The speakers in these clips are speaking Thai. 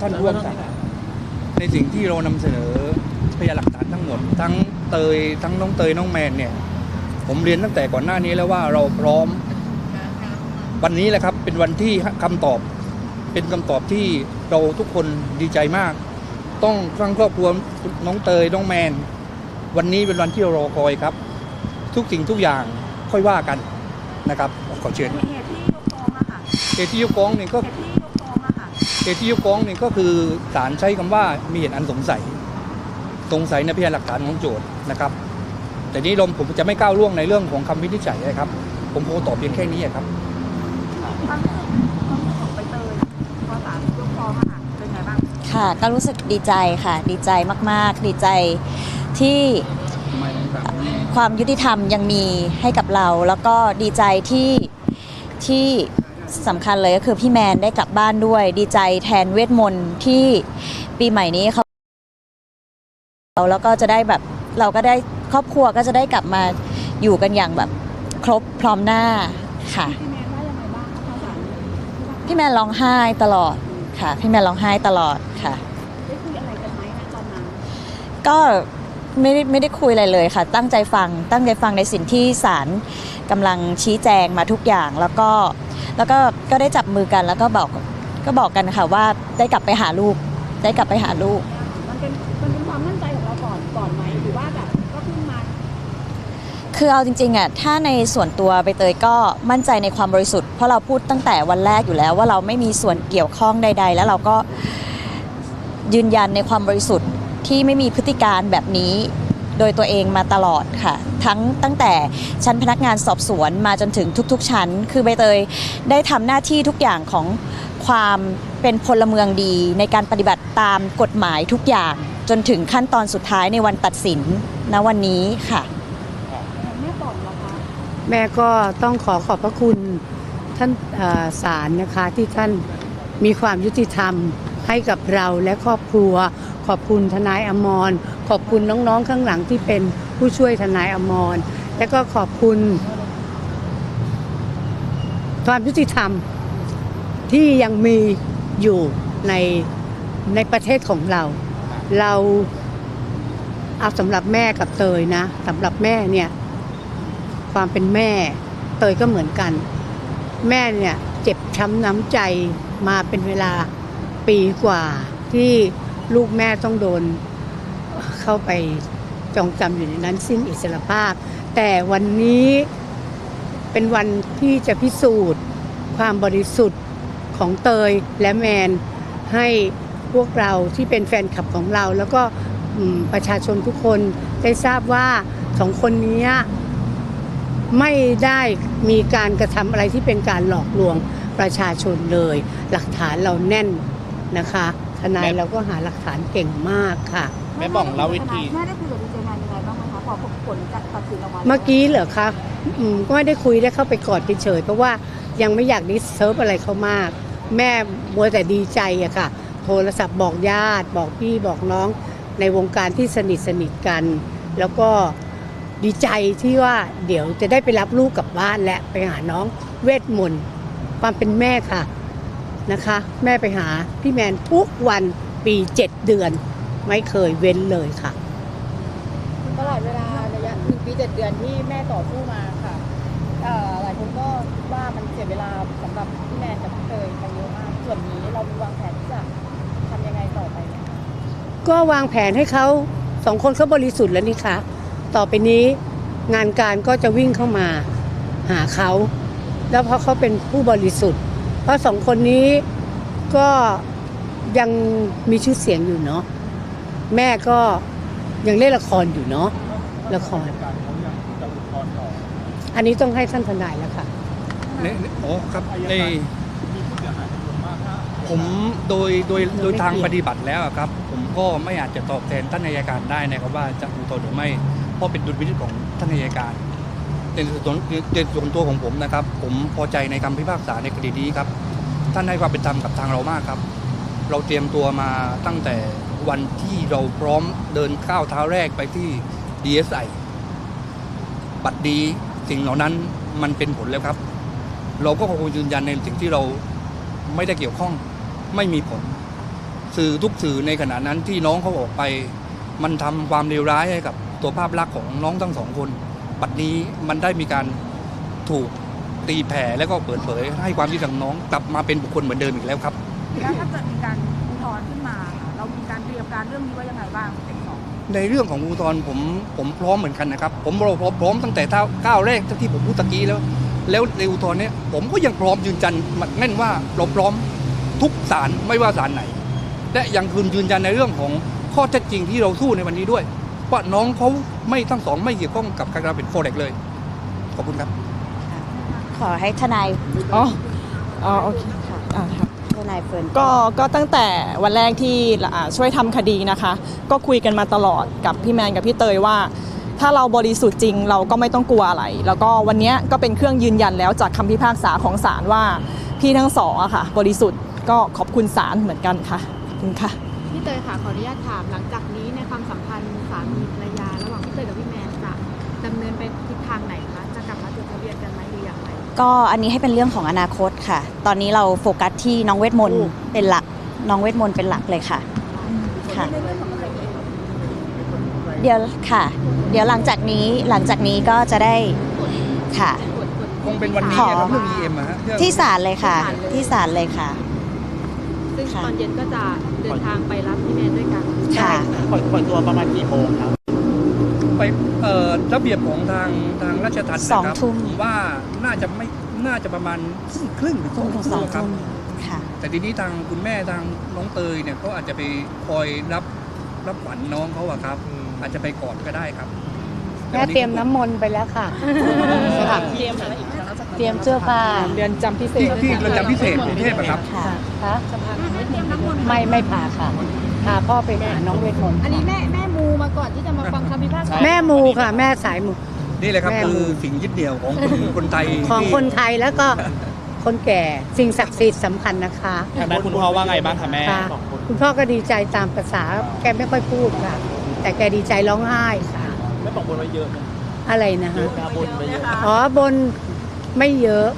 ท่านร่วมกัน ในสิ่งที่เรานำเสนอพยานหลักฐานทั้งหมด ทั้งเตยทั้งน้องเตยน้องแมนเนี่ย ผมเรียนตั้งแต่ก่อนหน้านี้แล้วว่าเราพร้อม วันนี้แหละครับเป็นวันที่คำตอบ เป็นคำตอบที่เราทุกคนดีใจมาก ต้องทั้งครอบครัวน้องเตยน้องแมน วันนี้เป็นวันที่เรารอคอยครับ ทุกสิ่งทุกอย่างค่อยว่ากันนะครับขอเชิญเหตุที่ยกฟ้องอะค่ะเหตุที่ยกฟ้องเนี่ยก็ เหตุที่ยกฟ้องอะค่ะเหตุที่ยกฟ้องเนี่ยก็คือศาลใช้คำว่ามีเหตุอันสงสัย สงสัยในพยานหลักฐานของโจทย์นะครับ แต่นี้ลมผมจะไม่ก้าวล่วงในเรื่องของคำวินิจฉัยนะครับ ผมคงตอบเพียงแค่นี้ครับความรู้สึกความรู้สึกของใบเตยพอศาลยกฟ้องอะค่ะเป็นไงบ้างค่ะก็รู้สึกดีใจค่ะ ดีใจมาก ๆ ดีใจที่ความยุติธรรมยังมีให้กับเรา แล้วก็ดีใจที่ที่ สำคัญเลยก็คือพี่แมนได้กลับบ้านด้วย ดีใจแทนเวทมนต์ที่ปีใหม่นี้เขาแล้วก็จะได้แบบเราก็ได้ครอบครัวก็จะได้กลับมาอยู่กันอย่างแบบครบพร้อมหน้าค่ะ พี่แมนว่ายังไงบ้างพี่แมนร้องไห้ตลอดค่ะ พี่แมนร้องไห้ตลอดค่ะได้คุยอะไรกันไหมตอนนั้นก็ไม่ได้ไม่ได้คุยอะไรเลยค่ะ ตั้งใจฟังตั้งใจฟังในสิ่งที่ศาล กำลังชี้แจงมาทุกอย่างแล้วก็แล้วก็ก็ได้จับมือกันแล้วก็บอกก็บอกกันค่ะว่าได้กลับไปหาลูก ได้กลับไปหาลูก มันเป็นมันเป็นความมั่นใจของเราก่อนก่อนไหมหรือว่าแบบก็เพิ่งมา คือเอาจริงๆอะถ้าในส่วนตัวใบเตยก็มั่นใจในความบริสุทธิ์ เพราะเราพูดตั้งแต่วันแรกอยู่แล้วว่าเราไม่มีส่วนเกี่ยวข้องใด ๆ แล้วเราก็ยืนยันในความบริสุทธิ์ที่ไม่มีพฤติการแบบนี้ โดยตัวเองมาตลอดค่ะ ทั้งตั้งแต่ชั้นพนักงานสอบสวนมาจนถึงทุกๆ ชั้น คือใบเตยได้ทำหน้าที่ทุกอย่างของความเป็นพลเมืองดี ในการปฏิบัติตามกฎหมายทุกอย่าง จนถึงขั้นตอนสุดท้ายในวันตัดสินณวันนี้ค่ะ แม่บอกเรอคะแม่ก็ต้องขอขอบพระคุณท่านเอ่อศาลนะคะที่ท่านมีความยุติธรรมให้กับเราและครอบครัว ขอบคุณทนายอมร ขอบคุณน้องๆข้างหลังที่เป็นผู้ช่วยทนายอมร และก็ขอบคุณ ความยุติธรรมที่ยังมีอยู่ในในประเทศของเรา เราเอาสำหรับแม่กับเตยนะสำหรับแม่เนี่ย ความเป็นแม่ เตยก็เหมือนกัน แม่เนี่ย เจ็บช้ำน้ำใจมาเป็นเวลาปีกว่าที่ ลูกแม่ต้องโดนเข้าไปจองจำอยู่ในนั้นสิ้นอิสรภาพ แต่วันนี้เป็นวันที่จะพิสูจน์ความบริสุทธิ์ของเตยและแมน ให้พวกเราที่เป็นแฟนคลับของเรา แล้วก็ประชาชนทุกคนได้ทราบว่าสองคนนี้ไม่ได้มีการกระทำอะไรที่เป็นการหลอกลวงประชาชนเลย หลักฐานเราแน่นนะคะ ทนายเราก็หาหลักฐานเก่งมากค่ะ แม่บ้องเล่าวิธี แม่ได้คุยกับดีเจแมนยังไงบ้างไหมคะพอผลจะตัดสินออกมาเมื่อกี้เหรอคะอืมก็ไม่ได้คุยได้เข้าไปกอดเฉยๆเพราะว่ายังไม่อยากดิสเซิร์ฟอะไรเขามาก แม่มัวแต่ดีใจอะค่ะ โทรศัพท์บอกญาติ บอกพี่บอกน้องในวงการที่สนิทสนิทกัน แล้วก็ดีใจที่ว่าเดี๋ยวจะได้ไปรับลูกกลับบ้านและไปหาน้องเวทมนต์ความเป็นแม่ค่ะ นะคะ แม่ไปหาพี่แมนทุกวันปีเจ็ดเดือน ไม่เคยเว้นเลยค่ะ ตลอดเวลาระยะหนึ่งปีเจ็ดเดือนที่แม่ต่อสู้มาค่ะเอ่อหลายคนก็คิดว่ามันเสียเวลาสำหรับพี่แมนกับพี่เตยไปเยอะมากส่วนนี้เรามีวางแผนที่จะทำยังไงต่อไปไหมคะก็วางแผนให้เขาสองคนเขาบริสุทธิ์แล้วนี่คะต่อไปนี้งานการก็จะวิ่งเข้ามาหาเขา แล้วเพราะเขาเป็นผู้บริสุทธิ์เพ ราะสองคนนี้ก็ยังมีชื่อเสียงอยู่เนาะแม่ก็ยังเล่นละครอยู่เนาะละคร อันนี้ต้องให้ท่านทนายแล้วค่ะในในอ๋อครับในผมโดยโดยโดยทางปฏิบัติแล้วอะครับ ผมก็ไม่อาจจะตอบแทนท่านอัยการได้นะครับว่าจะอุทธรณ์หรือไม่เพราะเป็นดุลพินิจของท่านอัยการ ในส่วนในส่วนตัวของผมนะครับ ผมพอใจในคำพิพากษาในคดีนี้ครับ ท่านให้ความเป็นธรรมกับทางเรามากครับ เราเตรียมตัวมาตั้งแต่วันที่เราพร้อมเดินก้าวเท้าแรกไปที่ DSI บัตรดีสิ่งเหล่านั้นมันเป็นผลแล้วครับ เราก็คงยืนยันในสิ่งที่เราไม่ได้เกี่ยวข้องไม่มีผล สื่อทุกสื่อในขณะนั้นที่น้องเขาออกไป มันทำความเลวร้ายให้กับตัวภาพลักษณ์ของน้องทั้งสองคน บัดนี้มันได้มีการถูกตีแผ่แล้วก็เปิดเผย ให้ความที่ทางน้องกลับมาเป็นบุคคลเหมือนเดิมอีกแล้วครับ แล้วถ้าเกิดมีการอุทธรณ์ขึ้นมาค่ะเรามีการเตรียมการเรื่องนี้ไว้ยังไงบ้างเป็นสองในเรื่องของอุทธรณ์ผมผมพร้อมเหมือนกันนะครับ ผมเราพร้อมพร้อมตั้งแต่เท้าก้าวแรกที่ผมพูดตะกี้แล้ว แล้วในอุทธรณ์เนี้ยผมก็ยังพร้อมยืนยันมันแน่นว่าเราพร้อมทุกศาลไม่ว่าศาลไหน และยังคืนยืนยันในเรื่องของข้อเท็จจริงที่เราสู้ในวันนี้ด้วย ว่าน้องเขาไม่ทั้งสองไม่เกี่ยวข้องกับการกระทำเป็นโฟเร็กเลย ขอบคุณครับ ขอให้ทนายอ๋ออ๋อโอเคอ่าค่ะ ทนายเฟิร์นก็ก็ตั้งแต่วันแรกที่อ่าช่วยทำคดีนะคะ ก็คุยกันมาตลอดกับพี่แมนกับพี่เตยว่า ถ้าเราบริสุทธิ์จริงเราก็ไม่ต้องกลัวอะไร แล้วก็วันเนี้ยก็เป็นเครื่องยืนยันแล้วจากคำพิพากษาของศาลว่าพี่ทั้งสองอะค่ะ บริสุทธิ์ก็ขอบคุณศาลเหมือนกันค่ะขอบคุณค่ะ พี่เตยค่ะขออนุญาตถามหลังจากนี้ในความสัมพันธ์ ก็อันนี้ให้เป็นเรื่องของอนาคตค่ะ ตอนนี้เราโฟกัสที่น้องเวทมนต์เป็นหลัก น้องเวทมนต์เป็นหลักเลยค่ะค่ะ เดี๋ยวค่ะ เดี๋ยวหลังจากนี้หลังจากนี้ก็จะได้ค่ะ คงเป็นวันนี้ขอครับเรื่อง EM อะฮะเรื่องที่ศาลเลยค่ะ ที่ศาลเลยค่ะ ซึ่งค่ะตอนเย็นก็จะเดินทางไปรับพี่แมนด้วยกัน ค่ะ ปล่อยปล่อยตัวประมาณกี่โมงครับ ไปเอ่อระเบียบของทางทางราชทัณฑ์สองนะครับทุ่มผมว่าน่าจะไม่น่าจะประมาณทุ่มครึ่งหรือทุ่มถึงสองครับ ทุ่มค่ะ แต่ทีนี้ทางคุณแม่ทางน้องเตยเนี่ยก็อาจจะไปคอยรับรับขวัญน้องเขาอะครับ อาจจะไปก่อนก็ได้ครับแม่เตรียมน้ำมนต์ไปแล้วค่ะ ค่ะเตรียมเสื้อผ้าเดือนจำพิเศที่ษที่เรือนจำพิเศษกรุงเทพอะครับค่ะคะไม่ไม่พาค่ะพาพ่อไปหาน้องเวทมนต์อันนี้แม่แม่ มูมาก่อนที่จะมาฟังคำพิพากษาแม่มูค่ะ แม่สายมู นี่แหละครับแม่ คือสิ่งยึดเหนี่ยวของคนคนไทยของที่คนไทยแล้วก็คนแก่สิ่งศักดิ์สิทธิ์สำคัญนะคะทางด้านคุณพ่อว่าไงบ้างคะแม่ ค่ะคุณพ่อก็ดีใจตามภาษาแกไม่ค่อยพูดค่ะ แต่แกดีใจร้องไห้ค่ะไม่บอกบนไว้เยอะนะอะไรนะเยฮะอะนะบนไว้เยอะอ๋อบนไม่เยอะ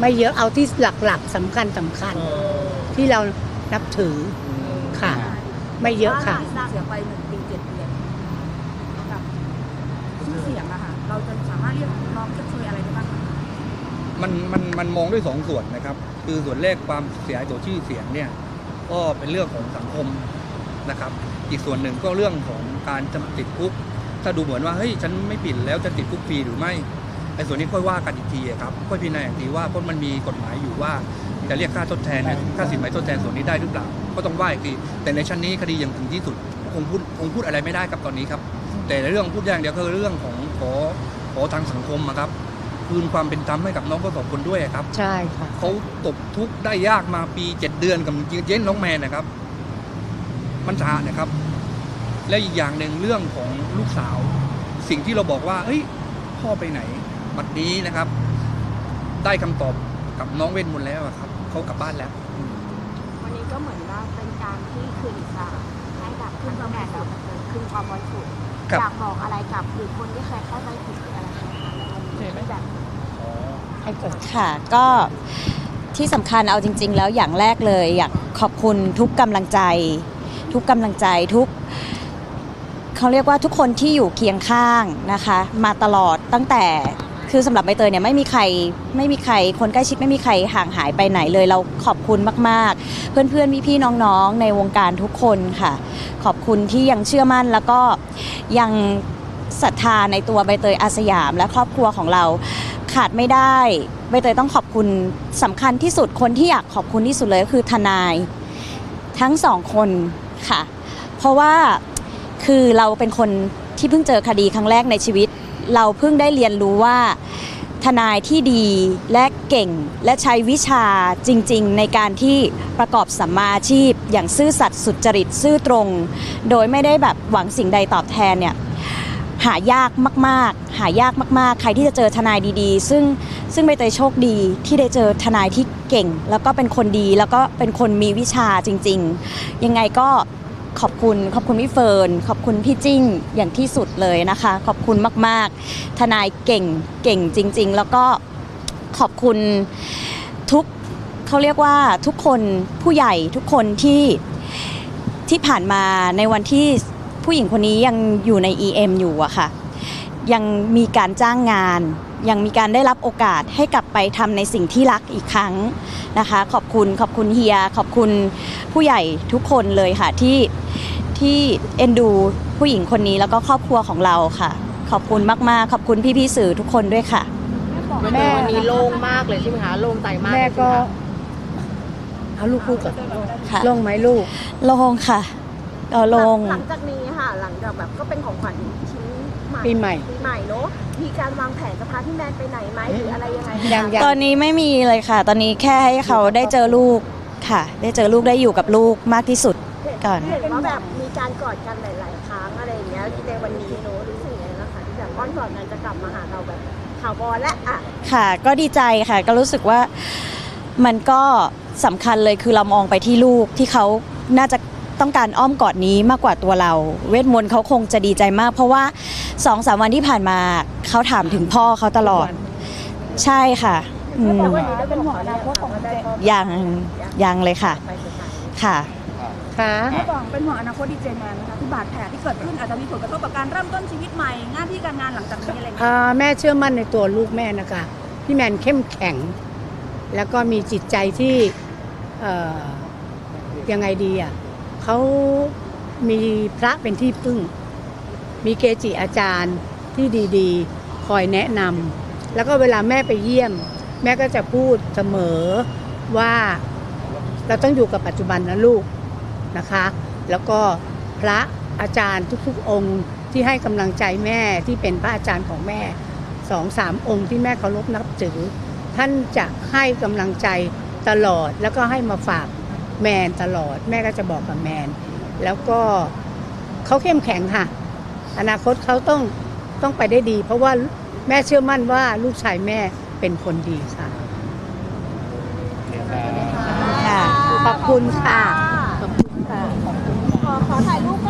ไม่เยอะเอาที่หลักๆสำคัญสำคัญ ที่เรานับถือค่ะ ไม่เยอะค่ะบ้านหลังเสียไปหนึ่งปีเจ็ดเดือนกับชื่อเสียงอะค่ะ เรา จะสามารถเรียกร้องชดเชยอะไรได้บ้างคะมันมันมันมองด้วยสองส่วนนะครับ คือส่วนแรกความเสียหายต่อชื่อเสียงเนี่ยก็เป็นเรื่องของสังคมนะครับ อีกส่วนหนึ่งก็เรื่องของการจะติดคุกถ้าดูเหมือนว่าเฮ้ยฉันไม่ผิดแล้วจะติดคุกฟรีหรือไม่ไอ้ส่วนนี้ค่อยว่ากันอีกทีครับค่อยพิจารณาอย่างทีว่าเพราะมันมีกฎหมายอยู่ว่าจะเรียกค่าทดแทนค่าสินไหมทดแทนส่วนนี้ได้หรือเปล่า ก็ต้องว่าอีกทีแต่ในชั้นนี้คดียังถึงที่สุดคงพูดคงพูดอะไรไม่ได้ครับตอนนี้ครับ แต่ในเรื่องพูดอย่างเดียวก็คือเรื่องของ ขอขอทางสังคมอะครับคืนความเป็นธรรมให้กับน้องทั้งสองคนด้วยอะครับ ใช่ค่ะ เขาตกทุกข์ได้ยากมาปีเจ็ดเดือนกับเย็นน้องแมนนะครับ มันสาหัสนะครับ และอีกอย่างหนึ่งเรื่องของลูกสาว สิ่งที่เราบอกว่าเอ้ย พ่อไปไหน บัดนี้นะครับ ได้คำตอบกับน้องเว้นมนต์แล้วอะครับ เขากลับบ้านแล้ว วันนี้ก็เหมือนว่าเป็นการที่คืนอิสระให้กับทั้งแม่และคืนความบริสุทธิ์ ครับอยากบอกอะไรกับหรือคนที่เคยเข้าใจผิดหรืออะไรไหมคะในวันนี้ที่แบบให้เกิดค่ะก็ที่สำคัญเอาจริง ๆ แล้วอย่างแรกเลย อยากขอบคุณทุกกำลังใจ ทุกกำลังใจทุกเขาเรียกว่าทุกคนที่อยู่เคียงข้างนะคะ มาตลอดตั้งแต่ คือสำหรับใบเตยเนี่ยไม่มีใครไม่มีใคร คนใกล้ชิดไม่มีใครห่างหายไปไหนเลย เราขอบคุณมากๆ เพื่อนๆพี่ๆน้องๆ ในวงการทุกคนค่ะ ขอบคุณที่ยังเชื่อมั่นแล้วก็ยังศรัทธาในตัวใบเตยอาสยาม และครอบครัวของเราขาดไม่ได้ใบเตยต้องขอบคุณสำคัญที่สุดคนที่อยากขอบคุณที่สุดเลยก็คือทนาย ทั้งสองคนค่ะ เพราะว่าคือเราเป็นคนที่เพิ่งเจอคดีครั้งแรกในชีวิต เราเพิ่งได้เรียนรู้ว่า ทนายที่ดีและเก่งและใช้วิชาจริง ๆ ในการที่ประกอบสัมมาอาชีพ อย่างซื่อสัตย์สุจริตซื่อตรง โดยไม่ได้แบบหวังสิ่งใดตอบแทนเนี่ยหายากมาก ๆ หายากมาก ๆ ใครที่จะเจอทนายดีๆ ซึ่งซึ่งใบเตยโชคดีที่ได้เจอทนายที่เก่ง แล้วก็เป็นคนดีแล้วก็เป็นคนมีวิชาจริง ๆ ยังไงก็ ขอบคุณขอบคุณพี่เฟิร์นขอบคุณพี่จิ้งอย่างที่สุดเลยนะคะ ขอบคุณมาก ๆ ทนายเก่งเก่งจริง ๆ แล้วก็ขอบคุณทุกเขาเรียกว่าทุกคนผู้ใหญ่ทุกคนที่ที่ผ่านมาในวันที่ผู้หญิงคนนี้ยังอยู่ใน EM อยู่อะค่ะ ยังมีการจ้างงาน ยังมีการได้รับโอกาสให้กลับไปทำในสิ่งที่รักอีกครั้งนะคะ ขอบคุณขอบคุณเฮีย ขอบคุณผู้ใหญ่ทุกคนเลยค่ะที่ที่เอ็นดูผู้หญิงคนนี้แล้วก็ครอบครัวของเราค่ะ ขอบคุณมากๆ ขอบคุณพี่ๆสื่อทุกคนด้วยค่ะ แม่วันนี้โล่งมากเลยใช่ไหมคะโล่งใจมากแม่ก็ใช่ไหมคะเอาลูกพูดก่อนค่ะลงไหมลูกลงค่ะเออลงหลังจากนี้ค่ะ หลังจากแบบก็เป็นของขวัญชิ้น ใหม่ปีใหม่ ปีใหม่เนอะมีการวางแผนจะพาพี่แมนไปไหนไหมหรืออะไรยังไงไหมคะยังยัง ตอนนี้ไม่มีเลยค่ะ ตอนนี้แค่ให้เขาได้เจอลูกค่ะ ได้เจอลูกได้อยู่กับลูกมากที่สุด ก่อน เห็นว่าแบบมีการกอดกันหลาย ๆ ครั้งอะไรอย่างเงี้ยในวันนี้หนูรู้สึกยังไงนะคะที่แบบอ้อนกอดกันจะกลับมาหาเราแบบข่าวบอลและอะค่ะ ก็ดีใจค่ะ ก็รู้สึกว่ามันก็สำคัญเลยคือเรามองไปที่ลูกที่เขาน่าจะ ต้องการอ้อมกอดนี้มากกว่าตัวเรา เวทมนต์เขาคงจะดีใจมาก เพราะว่าสองสามวันที่ผ่านมาเขาถามถึงพ่อเขาตลอด ใช่ค่ะอืมแต่ว่าหนูได้เป็นห่วงอนาคตของเจยังยังเลยค่ะ ค่ะค่ะเมื่อก่อนเป็นห่วงอนาคตดีเจแมนนะคะที่บาดแผลที่เกิดขึ้นอาจจะมีผลกระทบกับการเริ่มต้นชีวิตใหม่หน้าที่การงานหลังจากนี้อะไรอย่างเงี้ยอ่าแม่เชื่อมั่นในตัวลูกแม่นะคะ พี่แมนเข้มแข็ง แล้วก็มีจิตใจที่เอ่อยังไงดีอะ เขามีพระเป็นที่พึ่ง มีเกจิอาจารย์ที่ดีๆ คอยแนะนำแล้วก็เวลาแม่ไปเยี่ยม แม่ก็จะพูดเสมอว่าเราต้องอยู่กับปัจจุบันนะลูกนะคะ แล้วก็พระอาจารย์ทุกๆองค์ที่ให้กำลังใจแม่ที่เป็นพระอาจารย์ของแม่สองสามองค์ที่แม่เคารพนับถือ ท่านจะให้กำลังใจตลอดแล้วก็ให้มาฝาก แมนตลอด แม่ก็จะบอกกับแมน แล้วก็เขาเข้มแข็งค่ะ อนาคตเขาต้องต้องไปได้ดี เพราะว่าแม่เชื่อมั่นว่าลูกชายแม่เป็นคนดีค่ะขอบคุณค่ะ ขอบคุณค่ะ ขอขอถ่ายรูป